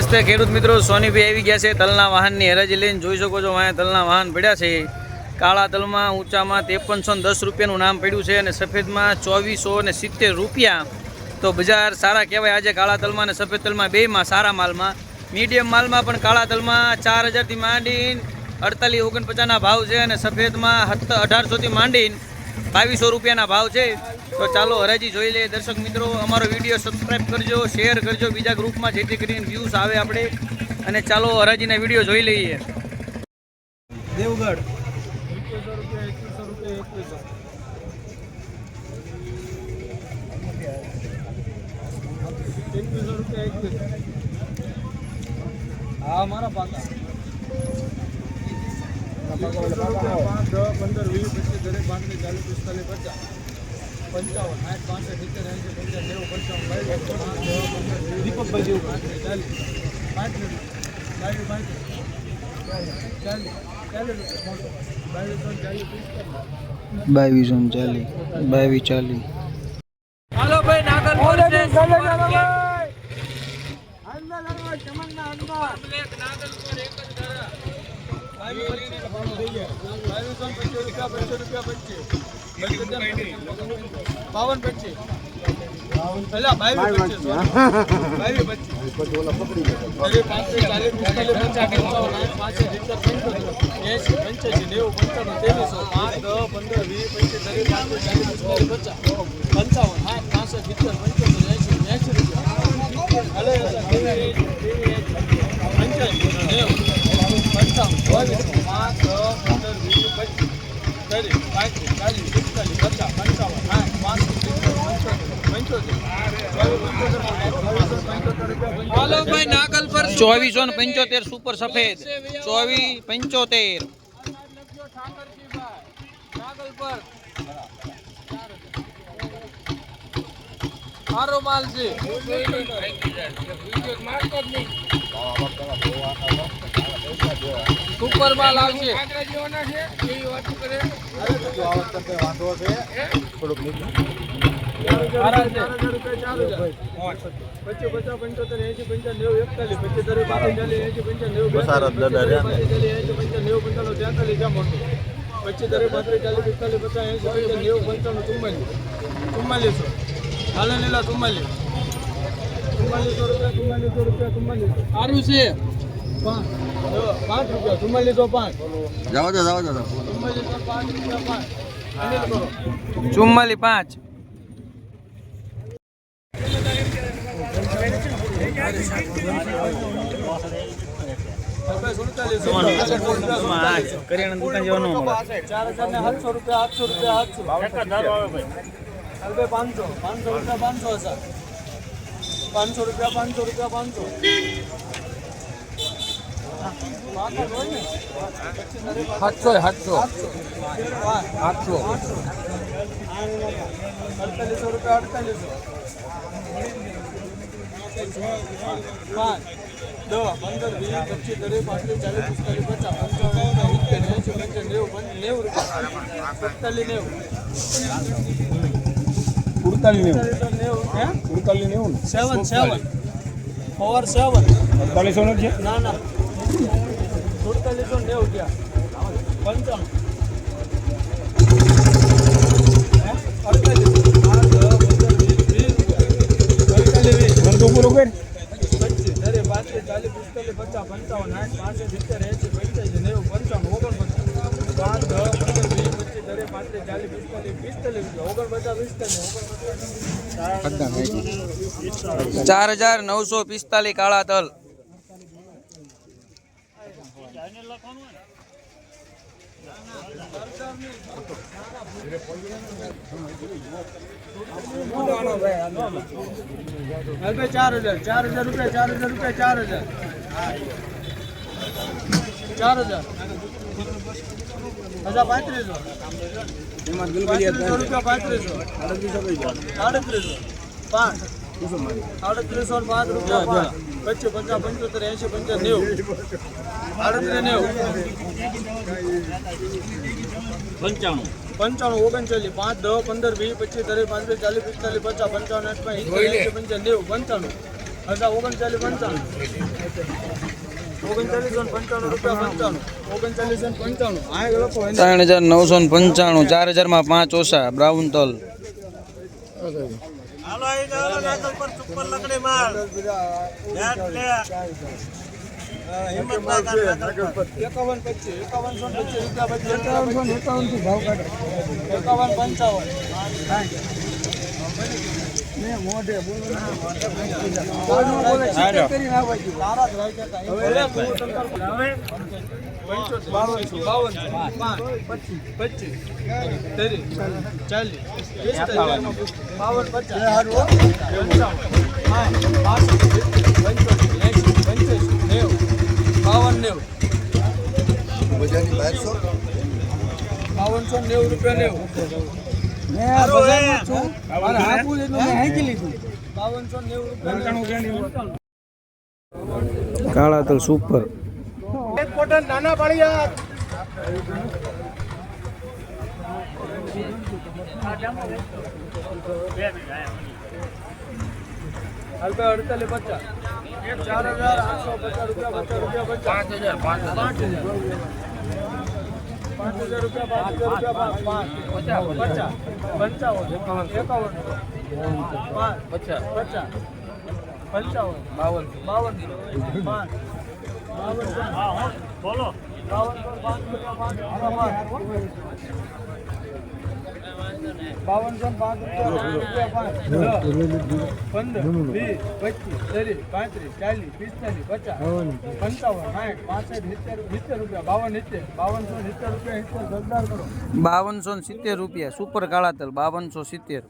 નમસ્તે ખેડૂત મિત્રો સોનીભાઈ આવી ગયા છે તલના વાહનની હરાજી લઈને. જોઈ શકો છો અહીંયા તલના વાહન પડ્યા છે. કાળા તલમાં ઊંચામાં ત્રેપનસો દસ રૂપિયાનું નામ પડ્યું છે અને સફેદમાં ચોવીસો ને સિત્તેર રૂપિયા. તો બજાર સારા કહેવાય આજે કાળા તલમાં અને સફેદ તલમાં બેમાં સારા માલમાં. મીડિયમ માલમાં પણ કાળા તલમાં ચાર હજારથી માંડીને અડતાલીસ ઓગણપચાસના ભાવ છે અને સફેદમાં અઢારસોથી માંડીને બાવીસો રૂપિયાના ભાવ છે. તો ચાલો હરાજી જોઈ લઈએ. દર્શક મિત્રો અમારો વીડિયો સબસ્ક્રાઈબ કરજો શેર કરજો. બીજા ગ્રુપમાં જેથી કરીને વ્યૂઝ આવે આપણે. અને ચાલો હરાજીના વીડિયો જોઈ લઈએ. દેવગઢ. હા મારા પાકા. પંદર વીસ પચીસ દરેક પાંત્રીસ ચાલીસ પિસ્તાલીસ પચાસ પંચાવન સાઠ પાસઠ સિત્તેર એંસી પંચાવન નેવું પંચાવન દીપકભાઈ જેવું પાંત્રીસ ચાલીસ પાંત્રીસ ચાલીસ પાંત્રીસ ચાલીસ ચાલીસ બાવીસ ચાલીસ પિસ્તાલીસ બાવીસો ને ચાલી બાવીસ ચાલી હાલો ભાઈ નાગર બાવન પચીસ પેલા બાવીસ પચીસ બાવીસ પચીસ પિસ્તાલીસ પચાસ પંચાવન સાઠ પાસઠ સિત્તેર પંચોતેર એંસી પંચ્યાસી નેવું પંચાણું ત્રેવીસો પાંચ દસ પંદર વીસ પચીસ ત્રીસ પાંત્રીસ ચાલીસ પિસ્તાલીસ પચાસ પંચાવન સાઠ પાસઠ સિત્તેર પંચોતેર એંસી એંસી રૂપિયા હલે ત્રેવીસ ત્રેવીસ પંચ્યાસી નેવું પંચાવન ચોવીસ પાંચ દસ પંદર વીસ પચીસ ત્રીસ પાંત્રીસ ચાલીસ પિસ્તાલીસ પચાસ પંચાવન સાઠ પાસઠ સિત્તેર પંચોતેર પંચોતેર હાલો ભાઈ નાગલ પર ચોવીસો ને પંચોતેર સુપર સફેદ. ચોવીસ પંચોતેર. સારો માલ છે. સુપર માલ આવશે. છે. પચીસ પચાસ પચીસ ત્રીસ પાંત્રીસ ચાલીસ પચીસ પચીસ પિસ્તાલીસ પચાસ એંસી પંચાવન નેવું પંચાણું ચુમ્માલીસ ચુમ્માલીસો હાલે લીલા ચુમ્માલીસ રૂપિયા ચુમ્માલીસો રૂપિયા ચુમ્માલીસો સારું છે પાંચ રૂપિયા ચુમ્માલીસો પાંચ દો જવા ચુમ્માલીસો પાંચ રૂપિયા પાંચ ચુમ્માલી પાંચ કરિયાણા દુકાન જવાનું ચાર હજાર ને સાતસો રૂપિયા આઠસો રૂપિયા પાંચસો પાંચસો રૂપિયા પાંચસો હજાર પાંચસો રૂપિયા પાંચસો રૂપિયા પાંચસો સાતસો સાતસો અડતાલીસો રૂપિયા અડતાલીસો નેવું સેવન સેવન ફોર સેવન અડતાલીસો નો ના સુડતાલીસો નેવું ગયા પંચાણું અડતાલીસ આઠ, દસ, પંદર, વીસ, વીસ રૂપિયા. અડતાલીસ વીસ મને તો પૂરો કર પચીસ દરે પાંત્રીસ ચાલીસ પિસ્તાલીસ પચાસ પંચાવન સાઠ પાસઠ સિત્તેર એંસી પંચ્યાસી નેવું પંચાવન ઓગણપચાસ પાંચ દસ પંદર વીસ પચીસ દરે પાંત્રીસ ચાલીસ પિસ્તાલીસ પિસ્તાલીસ ઓગણપચાસ પિસ્તાલીસ ઓગણપચાસ ચાર હજાર નવસો પિસ્તાલીસ કાળા તલ. ચાર હજાર ચાર હજાર રૂપિયા, ચાર હજાર રૂપિયા, ચાર હજાર. ચાર હજાર હજાર પાંત્રીસો રૂપિયા પાંત્રીસો. સાડત્રીસો પાંચ. સાડત્રીસો પાંચ રૂપિયા પાંચ. પચીસ પચાસ પંચોતેર એંસી પંચાસ નેવું. આડત્રીસ નેવું. પંચાણું. પંચાણું ઓગણચાલીસ. પાંચ દસ પંદર વીસ પચીસ ત્રીસ પાંત્રીસ ચાલીસ પિસ્તાલીસ પચાસ પંચાવન અઠાવન એંસી પંચાવન નેવું પંચાણું. હજાર ઓગણચાલીસ પંચાણું. ત્રણ હજાર નવસો ને પંચાણું ચાર હજારમાં પાંચ ઓછા બ્રાઉન તલ. એકાવન પચીસ એકાવનસો પચીસ એકાવનસો ને ભાવ કાઢો. એકાવન પંચાવન. બાવન, નેવું. બાવનસો નેવું રૂપિયા નેવું કાળા તલ સુપર. નાના પાડિયા હલકા અડતાલીસ પચાસ. ચાર હજાર આઠસો પચાસ રૂપિયા પચાસ રૂપિયા પચાસ. પાંચ હજાર પાંચ પાંચ હજાર. પાંચ હજાર રૂપિયા પાંચ હજાર રૂપિયા પાંચ પાંચ. પચાસ પચાસ. પંચાવન એકાવન એકાવન. પાંચ પચાસ. પચાસ પંચાવન. બાવન. બાવન પાંચ. બાવન. બોલો. બાવન પાંચ પાંચ બાવનસો પાંચ રૂપિયા. પંદર વીસ પચીસ ત્રીસ પાંત્રીસ ચાલીસ પિસ્તાલીસ પચાસ પંચાવન સાઠ પાસઠ બાવન સિત્તેર બાવનસો સિત્તેર બાવનસો સિત્તેર રૂપિયા. સુપર કાળા તલ બાવનસો સિત્તેર